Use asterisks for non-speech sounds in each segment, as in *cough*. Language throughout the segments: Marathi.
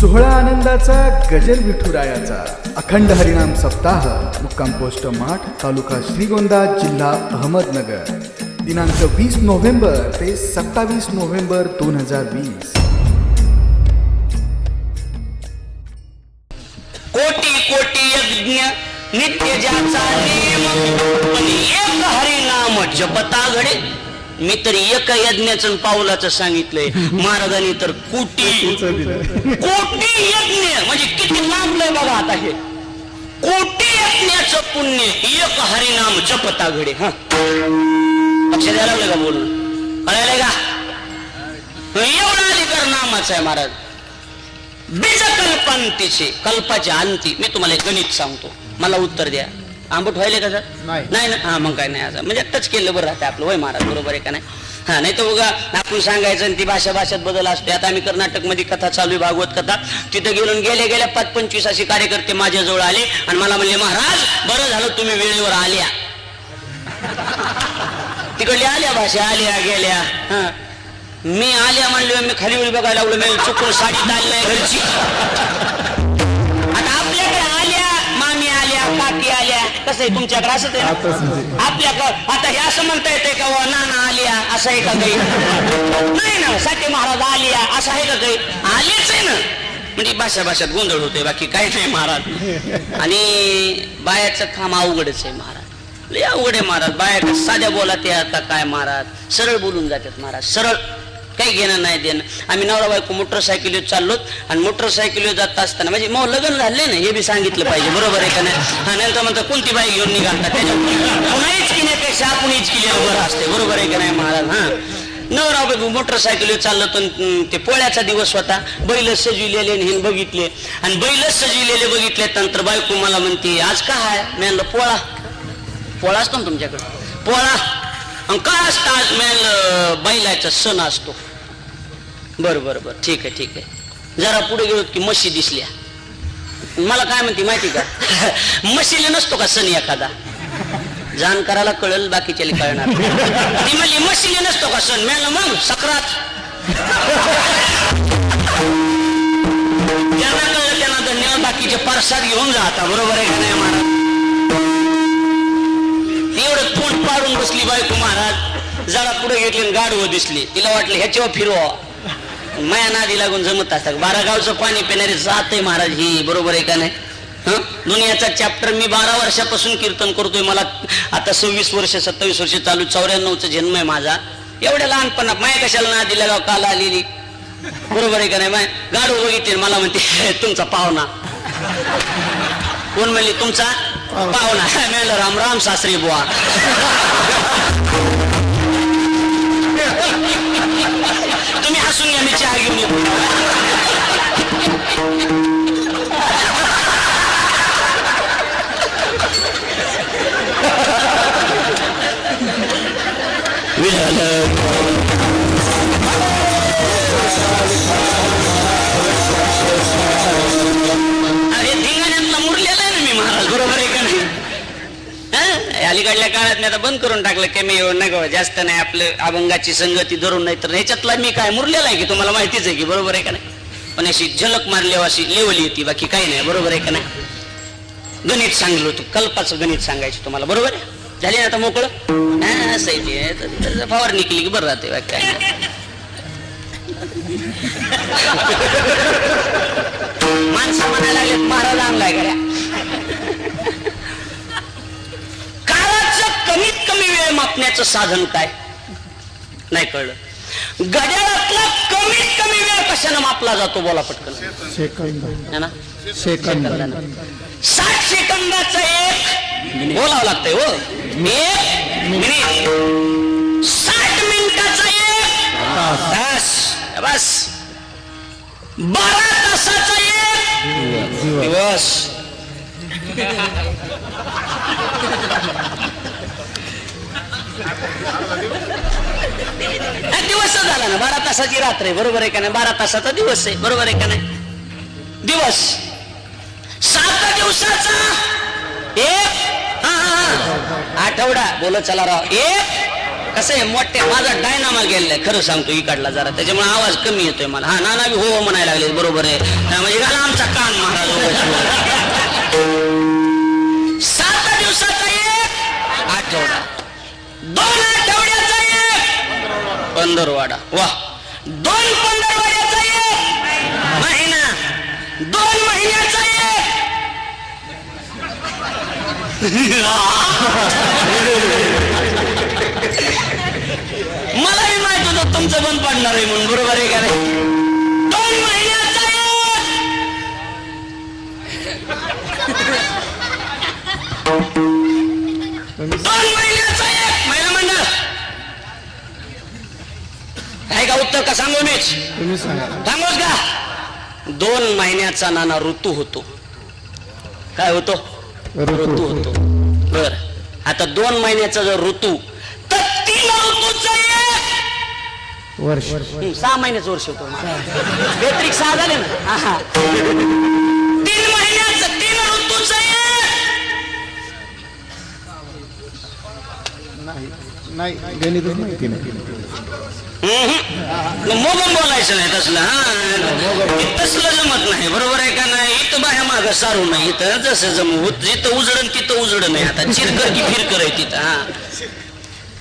सोहळा आनंदाचा गजर विठुरायाचा. अखंड हरिनाम सप्ताह मुक्काम पोस्ट माठ तालुका श्रीगोंदा जिल्हा अहमदनगर. दिनांक वीस नोव्हेंबर ते सत्तावीस नोव्हेंबर दोन हजार वीस. कोटी कोटी यज्ञ नित्य ज्याचा नेम एक हरिनाम जपता घडे. मी तर एक यज्ञाचं आणि पाऊलाचं सांगितलंय. महाराजांनी तर कोटी कोटी यज्ञ. म्हणजे किती लांबलंय बघा आता हे. कोटी यज्ञाचं पुण्य. एक हरिनाम जपता घडे हा. लक्ष द्यायला लागलं का बोलून? कळायलंय का? एवढा अधिकार नामाचा आहे महाराज. बीज कल्पांतीचे कल्पाच्या अंती. मी तुम्हाला गणित सांगतो. मला उत्तर द्या. आंबट व्हायले का सर? नाही. नाही ना? हा मग काय नाही असं. म्हणजे टच केलं बरं राहते आपलं होय महाराज बरोबर आहे का नाही? हा नाही तर उगा आपण सांगायचं आणि ती भाषा भाषेत बदल असते आता आम्ही कर्नाटकमध्ये कथा चालू आहे भागवत कथा. तिथं गेलो आणि गेल्या पाच पंचवीस असे कार्यकर्ते माझ्याजवळ आले आणि मला म्हणले महाराज बरं झालं तुम्ही वेळेवर आल्या. *laughs* तिकडल्या आल्या भाषा आल्या गेल्या. हा. मी आल्या म्हणले मी खाली वेळी बघायला लागलो. मी चुकून नाही घरची. कसं आहे? तुमच्याकडे असंच आहे ना? आपल्याकडं. आता हे असं म्हणता येते का वा नाना आल्या असं आहे का काही? नाही ना साठी महाराज आल्या असं आहे का काही? आलेच आहे ना. म्हणजे भाषा भाषात गोंधळ होते बाकी काही नाही महाराज. आणि बायाचं काम अवघडच आहे महाराज. लय अवघड आहे महाराज. बाया का साध्या बोला ते आता काय महाराज? सरळ बोलून जातात महाराज सरळ. काही घेणं नाही देणं. आम्ही नवरा बायको मोटरसायकलीवर चाललोत आणि मोटरसायकलीवर जात असताना म्हणजे मग लग्न झाले ना हे बी सांगितलं पाहिजे बरोबर आहे का नाही? नंतर म्हणतात कोणती बाई घेऊन निघालता त्याच्या पुन्हा हिचकिण्यापेक्षा आपण हिचकिलेलं बरं असते बरोबर आहे का नाही महाराज? हा. नवरा बायको मोटरसायकलीवर चाललो तर ते पोळ्याचा दिवस होता. बैल सजविलेले आणि बघितले. आणि बैलच सजविलेले बघितले नंतर बायको मला म्हणते आज काय आहे मी म्हणलं पोळा. पोळा असतो ना तुमच्याकडे? पोळा. आणि काय असतं आज? मेल बैलाचा सण असतो. बरं बरं बरं. ठीक आहे ठीक आहे. जरा पुढे गेलो की मशी दिसल्या. मला काय म्हणते माहिती का? *laughs* म्हशीला नसतो का सण एखादा? जाणकाराला कळल बाकीच्याला कळणार ती म्हणली म्हशीला नसतो का सण? मेल मग सक्रात. त्यांना कळलं त्यांना धन्यवाद बाकीचे परसाद घेऊन जा आता बरोबर आहे का नाही महाराज? एवढं तोंड पाडून बसली बायको महाराज. जरा पुढे घेतली आणि गाडवं दिसली. तिला वाटलं ह्याच्यावर फिरवा. माया नादी लागून जमत असतात. बारा गावचं पाणी पिणारे जात आहे महाराज ही बरोबर आहे का नाही? दुनियाचा चॅप्टर मी बारा वर्षापासून कीर्तन करतोय. मला आता सव्वीस वर्ष सत्तावीस वर्ष चालू चौऱ्याण्णवचा जन्म आहे माझा. एवढ्या लहानपणा माया कशाला नादी लागाव काल आलेली? बरोबर आहे का नाही? माय गाडू बघितली मला म्हणते तुमचा पाहुणा. कोण म्हणली तुमचा पाहुणा? मी *laughs* म्हणलं राम राम सासरी बुवा. *laughs* तुम्ही अरे धिंगाण्यातला मुरलेला आहे ना मी महाराज बरोबर आहे का नाही? अलीकडल्या काळात मी आता बंद करून टाकलं की मी नका जास्त नाही आपलं अभंगाची संगती धरून नाही तर ह्याच्यातला मी काय मुरलेला आहे की तुम्हाला माहितीच आहे की बरोबर आहे का नाही? पण अशी झलक मारली अशी लेवली होती बाकी काही नाही बरोबर आहे का नाही? गणित सांगलो तू कल्पाचं गणित सांगायचं तुम्हाला बरोबर आहे? झाली ना आता मोकळं? हा, ते. तर- फवार निघली की बरं राहते नाही. माणसं म्हणायला लागलेत महाराज आणलाय गड्या. काळाचं कमीत कमी वेळ मापण्याचं साधन काय? नाही कळलं. घड्याळातला कमीत कमी वेळ कशानं मापला जातो? बोला पटकन. सेकंद. साठ सेकंदाचं एक बोलावं हो लागतंय हो. एक मिनिट. साठ मिनिटाचा एक तास. बस. बारा तासाचा एक दिवस. दिवस झाला ना बारा तासाची रात्र आहे. बरोबर आहे का नाही? बारा तासाचा दिवस आहे. बरोबर आहे का नाही? दिवस. सात दिवसाचा एक आठवडा. बोलत चला राव. एक कसं आहे मोठे माझा डायनामा गेलाय खरं सांगतो इकडला जरा. त्याच्यामुळे आवाज कमी येतोय मला. हा नाना बी हो हो म्हणायला लागले बरोबर आहे. म्हणजे घाला आमचा कान महाराज सात दिवसाचा एक आठवडा. दोन आठवड्याचा एक पंधरवाडा. वा दोन पंधरवाड्याचा एक महिना. दोन *laughs* मलाही माहीत होतं तुमचं बंद पडणार आहे म्हणून बरोबर आहे का नाही? दोन महिन्याचा महिना मंडळ आहे का उत्तर का सांगू मीच? सांगूच का? दोन महिन्याचा नाना ऋतू होतो. काय होतो? ऋतू. होतो. बर. आता दोन महिन्याचा जर ऋतू तर तीन ऋतूचा वर्ष. सहा महिन्याचं वर्ष होतो. बेत्रिक सहा झाले ना? हा, नाही गणितच माहिती नाही हम्म. मोगम बोलायचं नाही तसलं हा? तसलं जमत नाही बरोबर आहे का नाही? इथं बाह्या माग सारू नाही इथं जसं जमू जिथं उजडन तिथं उजड नाही आता. चिरकर की फिरकर आहे तिथं हा?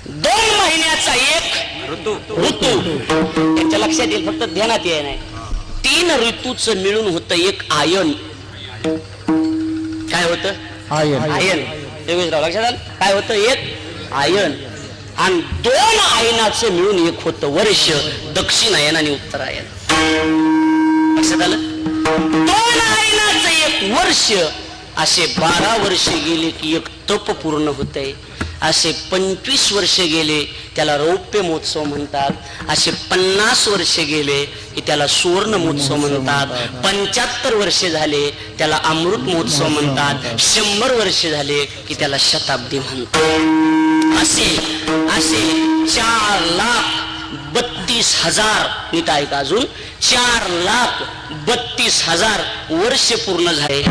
दोन महिन्याचा एक ऋतू. ऋतू. त्यांच्या लक्षात येईल फक्त ध्यानात येईल. नाही तीन ऋतूचं मिळून होतं एक आयन. काय होतं? आयन. आयन. योगेशराव लक्षात आलं? काय होतं? एक आयन. आणि दोन आयनाचं मिळून एक होतं वर्ष दक्षिण आयन आणि उत्तर आयन. लक्षात आलं? दोन आयनाचं एक वर्ष असे बारा वर्ष गेले की एक तप पूर्ण होतंय. असे पंचवीस वर्ष गेले त्याला रौप्य महोत्सव म्हणतात. असे पन्नास वर्ष गेले की त्याला सुवर्ण महोत्सव म्हणतात. पंच्याहत्तर वर्ष झाले त्याला अमृत महोत्सव म्हणतात. शंभर वर्ष झाले की त्याला शताब्दी म्हणतात. असे असे चार लाख बत्तीस हजार नीट ऐका अजून. चार लाख बत्तीस हजार वर्ष पूर्ण झाले.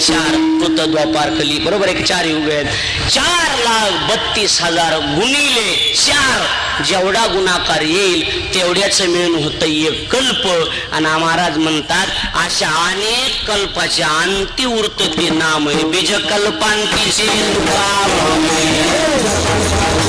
चार कृत द्वापार कली बरोबर एक चार युग आहेत? चार लाख बत्तीस हजार गुणिले चार. जेवढा गुणाकार येईल तेवढ्याच मिळून होतं एक कल्प. आणि महाराज म्हणतात अशा अनेक कल्पाच्या अंति उरत ते नाम आहे. बीज कल्पांतीचे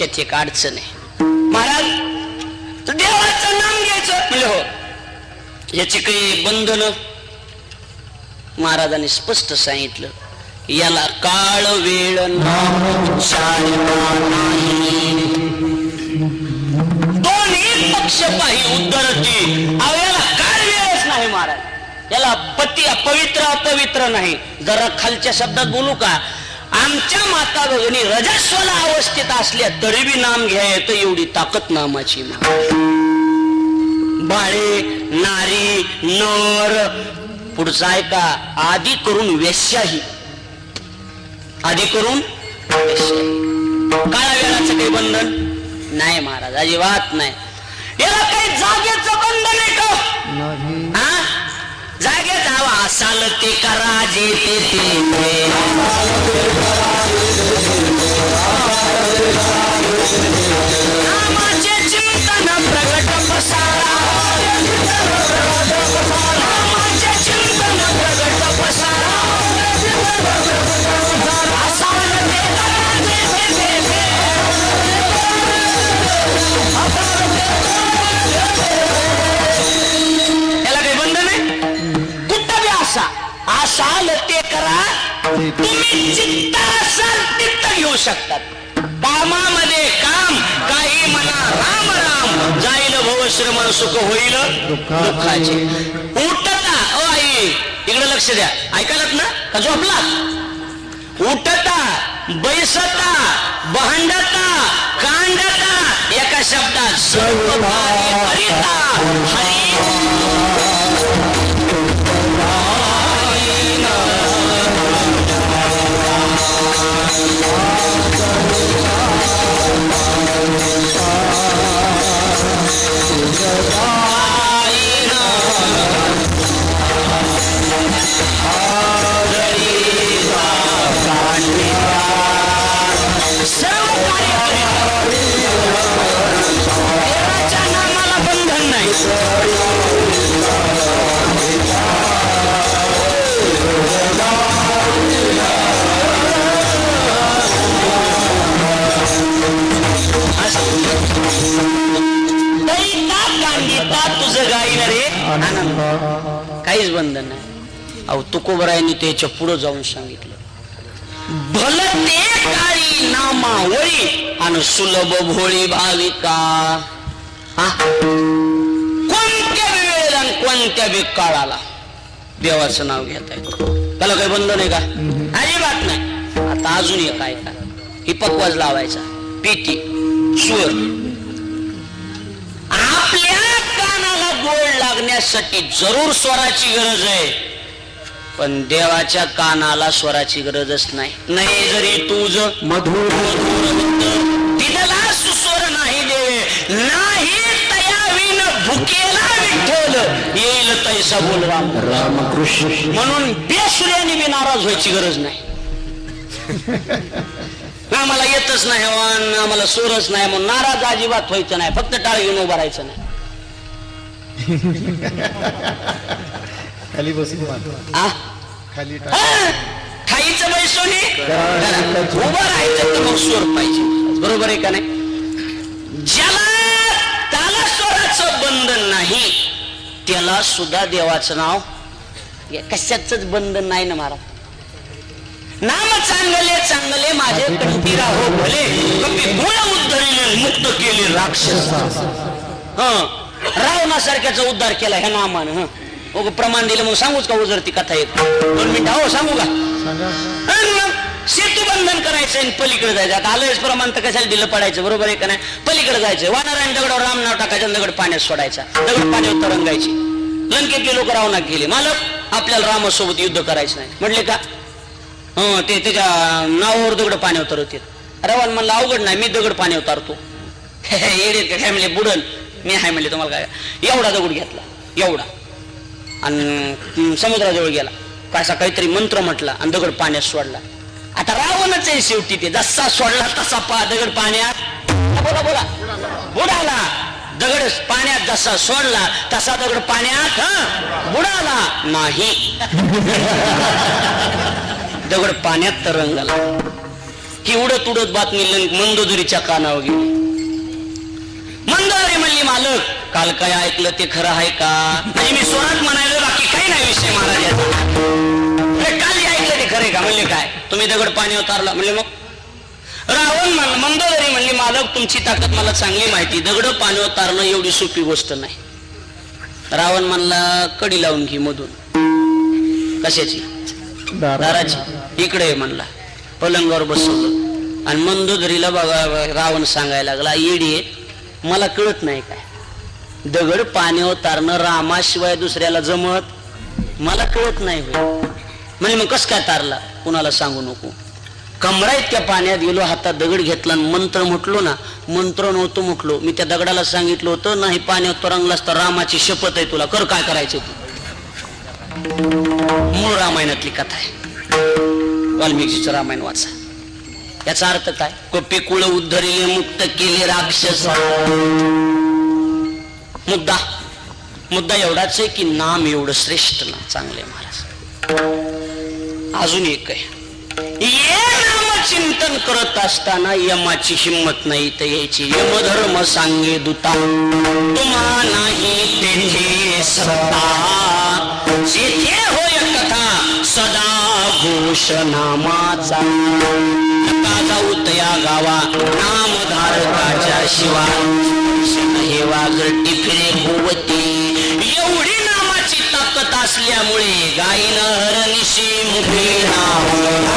त्याच्यात एक अडचण आहे. महाराज देवाचं नाम घ्यायचं? म्हणजे हो. याची काही बंधन? महाराजांनी स्पष्ट सांगितलं याला काळ वेळ दोन्ही पक्ष पाही उद्धरती याला काळ वेळच नाही महाराज. याला पती पवित्र अपवित्र नाही. जरा खालच्या शब्दात बोलू का? आमच्या माता भगिनी रजस्वला अवस्थेत असल्या तरी बी नाम घ्यायचं एवढी ताकद नामाची महाराज. बाळे नारी नर. पुढचा ऐका आधी करून वेश्याही. आधी करून काळा वेळाचं काही बंधन? नाही महाराज अजिबात नाही. याला काही जागेचं बंधन आहे का? जागे जावा असाल ते करा जे ते ते करू शकतात. कामामध्ये काम काही म्हणा राम राम. जाईल भवश्रमण सुख होईल दुःखाचे. उठता ओ आई इकडे लक्ष द्या. ऐकालात ना? का झोपलात उठता बैसता भांडता कांडता एका शब्दात सर्व भारी हरिता हरी काहीच बंधन नाही. अहो तुकोबरायांनी त्याच्या पुढे जाऊन सांगितलं. भल ते काळी नामावळी आणि सुलभ भोळी भाविका. कोणत्या वेळेला आणि कोणत्या बी काळाला देवाचं नाव घेता येतं त्याला काही बंधन आहे का? अजिबात नाही. आता अजून एक आहे का? ही पकवाज लावायचा. पीटी सूर गोड लागण्यासाठी जरूर स्वराची गरज आहे. पण देवाच्या कानाला स्वराची गरजच नाही. नाही जरी तुझ मधुर तिथला सुस्वर नाही देवे नाही तयाविन भुकेला विठ्ठल. येईल तैसा बोल राम रामकृष्ण. म्हणून बेसुऱ्याने बी नाराज व्हायची गरज नाही. *laughs* आम्हाला येतच नाही आम्हाला सोरच नाही म्हणून नाराज अजिबात व्हायचं नाही. फक्त टाळ घेऊन उभं राहायचं नाही. *laughs* खाली बसून? खाली? खाईचं बैसोनी उभं राहायचं तर मग स्वर पाहिजे. बरोबर आहे का नाही? ज्याला त्याला स्वराचं बंधन नाही त्याला सुद्धा देवाचं नाव कशाच बंधन नाही ना महाराज? नाम चांगले चांगले माझे कंठी राहो भले कपी गुण मुक्त केले राक्षस. हं. रावणासारख्याचा उद्धार केला ह्या नामानं हं. मग प्रमाण दिलं मग सांगूच का उजरती कथा एक? दोन मिनिटं हो सांगू का? सेतू बंधन करायचं आणि पलीकडे जायचं. आता आलंच प्रमाण तर कशाला दिलं पडायचं बरोबर आहे का नाही? पलीकडे जायचं. वानरायण दगडावर राम नाव टाकायचं दगड पाण्यात सोडायचा. दगड पाण्यावर तरंगायची. लंकेतले लोक रावणात गेले. मालक आपल्याला रामासोबत युद्ध करायचं नाही. म्हटले का? हं ते त्याच्या नावावर दगड पाण्यावर तरवतील रावण म्हणलं अवघड नाही मी दगड पाण्यावर तारतो. *laughs* येडे म्हणले बुडल मी हाय म्हणले तुम्हाला काय? एवढा दगड घेतला एवढा. आणि समुद्राजवळ गेला. कसा काहीतरी मंत्र म्हटला आणि दगड पाण्यात सोडला. आता रावणच आहे शेवटी ते. जसा सोडला तसा पा दगड पाण्यात. बोला बोला. बुडाला. दगड पाण्यात जसा सोडला तसा दगड पाण्यात बुडाला. नाही. *laughs* दगड पाण्यात तरंगला. ही उडत उडत बातमी लंक मंदोदरीच्या कानावर गेली. मंदोदरी म्हणली मालक काल काय ऐकलं ते खरं आहे का? नाही मी स्वरात म्हणायला बाकी काही नाही विषय महाराज याचा अरे काल जे ऐकलं ते खरं आहे का? म्हणले काय? तुम्ही दगड पाण्यावर तारला म्हणले मग? रावण मंदोदरी म्हणली मालक तुमची ताकद मला चांगली माहिती दगड पाण्यावर तारणं एवढी सोपी गोष्ट नाही. रावण म्हणला कडी लावून घे मधून. कशाची? दाराची. इकडे म्हणला. पलंगावर बसवलं. आणि मंदोदरीला बघा रावण सांगायला लागला येडी आहे, मला कळत नाही काय. दगड पाण्यावर हो, तारणं रामाशिवाय दुसऱ्याला जमत. मला कळत नाही म्हणजे मग कस काय तारला? कुणाला सांगू नको. कमरा इतक्या पाण्यात गेलो हातात दगड घेतला आणि मंत्र म्हटलो ना मंत्र नव्हतं म्हटलो. मी त्या दगडाला सांगितलं होतं नाही पाण्यात हो, तरंगलास तर रामाची शपथ आहे तुला. कर काय करायचं तू. मूळ रामायणातली कथा आहे. वाल्मिकीचं रामायण वाचा. याचा अर्थ काय? कपी कुळ उद्धरिले मुक्त केले राक्षस. मुद्दा. मुद्दा एवढाच आहे की नाम एवढं श्रेष्ठ ना. चांगले महाराज. अजून एक आहे. नाम चिंतन करत असताना यमाची हिंमत नाही तर यायची यमधर्म सांगे दुता. तुम्हा नाही तेथे सदा जेथे होय कथा. सदा घोष नामाचा नका जाऊ तया गावा नामधारकाच्या शिवा. हे वागरटी फिरे भोवती. एवढी नामाची ताकद असल्यामुळे गायीन हरणशी मुखी नाव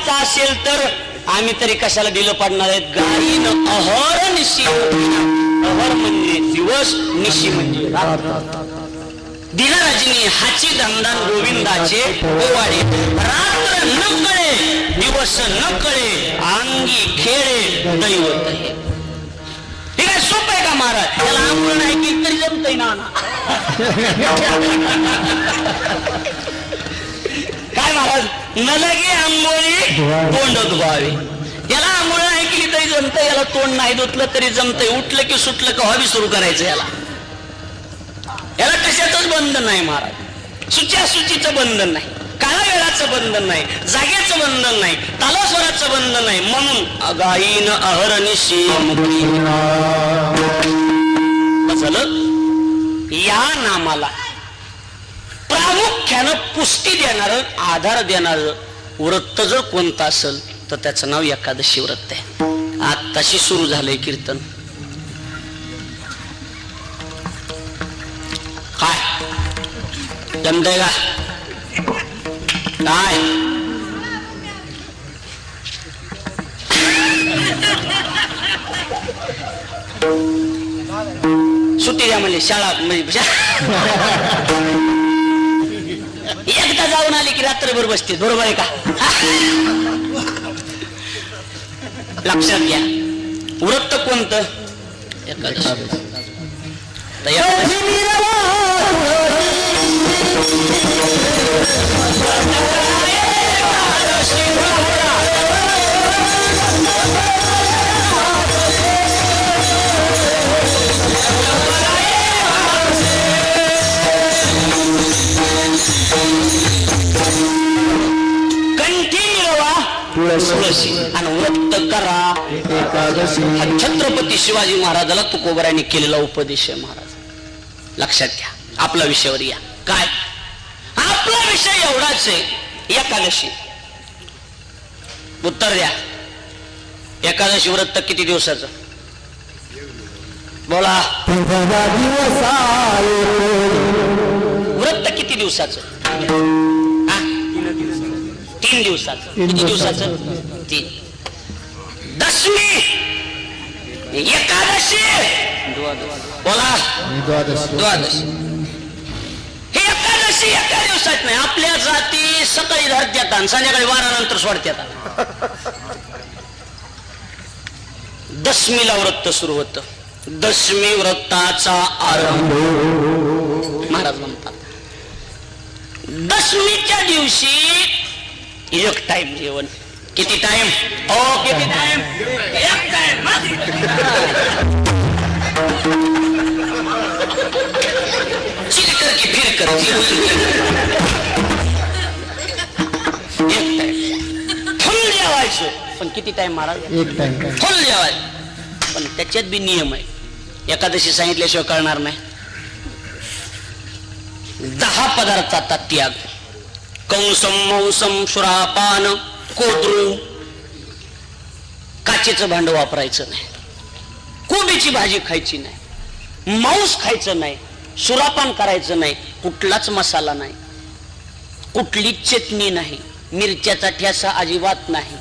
द्यायचा असेल तर आम्ही तरी कशाला दिलं पडणार आहेत? गायीन अहर निशी अहर म्हणजे दिवस निशी म्हणजे रात्र. दिनराजिनी हाची दंदान गोविंदाचे पोवाडे. रात्र न कळे दिवस न कळे अंगी खेळे दैवत ठीक आहे सोप सोपं आहे का महाराज? त्याला आंघोळ नाही केली तरी जमतय ना? *laughs* काय महाराज? न लगे आंघोळी तोंड धुवावे याला आंघोळ नाही केली तरी जमतं याला तोंड नाही धुतलं तरी जमतंय. उठलं की सुटलं का हॉबी सुरू करायचं याला. याला कशाचंच बंधन नाही महाराज. सुच्या सुचीचं बंधन नाही. काळा वेळाचं बंधन नाही. जागेचं बंधन नाही. तालास्वराचं बंधन नाही. म्हणून अगाईन अहरनिशी झालं? या नामाला. प्रामुख्यानं पुष्टी देणार आधार देणार व्रत जर कोणतं असेल तर त्याचं नाव एकादशी व्रत आहे. आत्ताशी सुरू झालंय कीर्तन. काय? जमतय का? काय? सुट्टी द्या म्हणजे शाळा म्हणजे एकदा जाऊन आली की रात्रभर बसते बरोबर आहे का? लक्षात घ्या. व्रत कोणतं? एकादशी. तुळशी आणि व्रत करा. एकादशी. हा छत्रपती शिवाजी महाराजाला तुकोबरायांनी केलेला उपदेश आहे महाराज. लक्षात घ्या. आपल्या विषयावर या. काय? आपला विषय एवढाच आहे. एकादशी. उत्तर द्या. एकादशी व्रत किती दिवसाचं? बोला. व्रत किती दिवसाचं? तीन दिवसाचं? किती दिवसाचं. तीन. दशमी एकादशी! बोला. द्वादशी. हे एकादशी एकादशी एका दिवसात नाही. आपल्या जाती सकाळी धरत्यात आणि संध्याकाळी बारा नंतर सोडत्यात दशमीला व्रत सुरू होत. दशमी व्रताचा आरंभ. महाराज म्हणतात. दशमीच्या दिवशी एक टाइम जेवण. किती टाइम हो किती टाइम एक टाइम चिल कर की फिर कर एक टाइम फुल जेवायचं. पण किती टाइम महाराज? एक टाइम फुल जेवायचं. पण त्याच्यात बी नियम आहे. एकादशी सांगितल्याशिवाय कळणार नाही. दहा पदार्थाचा त्याग. कंसम मौसम सुरापान कोद्रू. काचेचं भांड वापरायचं नाही. कोबीची भाजी खायची नाही. मांस खायचं नाही. सुरापान करायचं नाही. कुठलाच मसाला नाही. कुठली चटणी नाही. मिरच्याचा ठ्यासा अजिबात नाही.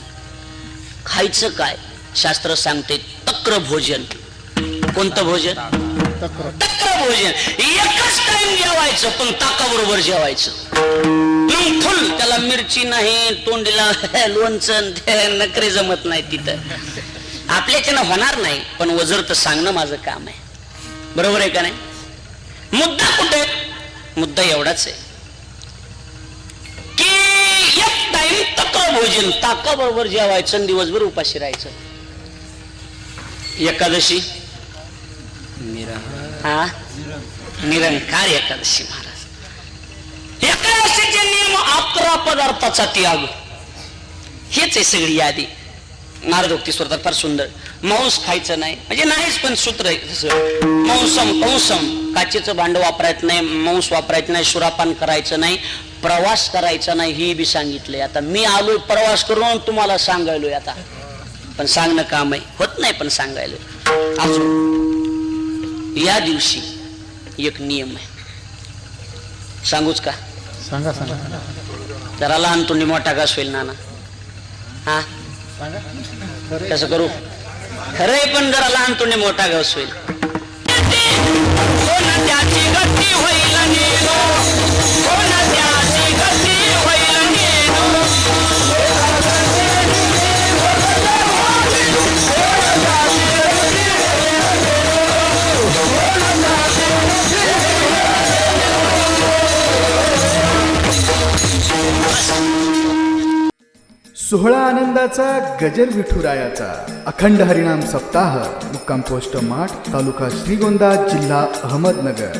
खायचं काय? शास्त्र सांगते तक्र भोजन. कोणतं भोजन? तक्र तक्र भोजन. एकच टाइम जेवायचं पण ताकाबरोबर जेवायचं. फुल त्याला मिरची नाही तोंडीला *laughs* लोणचं *laughs* नकरे जमत नाही तिथं. आपल्याच्यानं होणार नाही पण वजर तर सांगणं माझं काम आहे. बरोबर आहे का नाही? मुद्दा कुठे? मुद्दा एवढाच आहे. की एक टाइम तक्र भोजन ताकाबरोबर जेवायचं आणि दिवसभर उपाशी राहायचं. एकादशी? हा निरंकार एकादशी महाराज. एकादशीचे नियम अकरा पदार्थाचा त्याग. हेच आहे सगळी यादी. नारदोक्ती स्वतः फार सुंदर. मांस खायचं नाही. म्हणजे नाहीच पण सूत्र आहे तसं. मांसम कंसम. काचेचं भांड वापरायचं नाही मांस वापरायचं नाही सुरापान करायचं नाही प्रवास करायचा नाही ही बी सांगितलंय. आता मी आलो प्रवास करून तुम्हाला सांगायलोय आता. पण सांगणं काम आहे. होत नाही पण सांगायलोय अजून. या दिवशी एक नियम आहे. सांगूच का? सांगा सांगा. जरा लहान तुम्ही मोठा घास होईल नाना. हा? सांगा. खरं कसं करू? खरंय पण जरा लहान तुम्ही मोठा घास होईल. सोहळा आनंदाचा गजर विठुरायाचा अखंड हरिणाम सप्ताह मुक्काम पोस्ट माठ तालुका श्रीगोंदा जिल्हा अहमदनगर.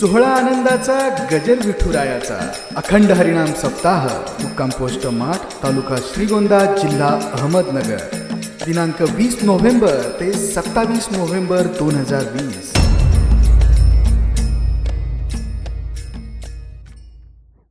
सोहळा आनंदाचा गजर विठुरायाचा अखंड हरिणाम सप्ताह मुक्काम पोस्ट माठ तालुका श्रीगोंदा जिल्हा अहमदनगर. दिनांक वीस नोव्हेंबर ते सत्तावीस नोव्हेंबर दोन हजार वीस.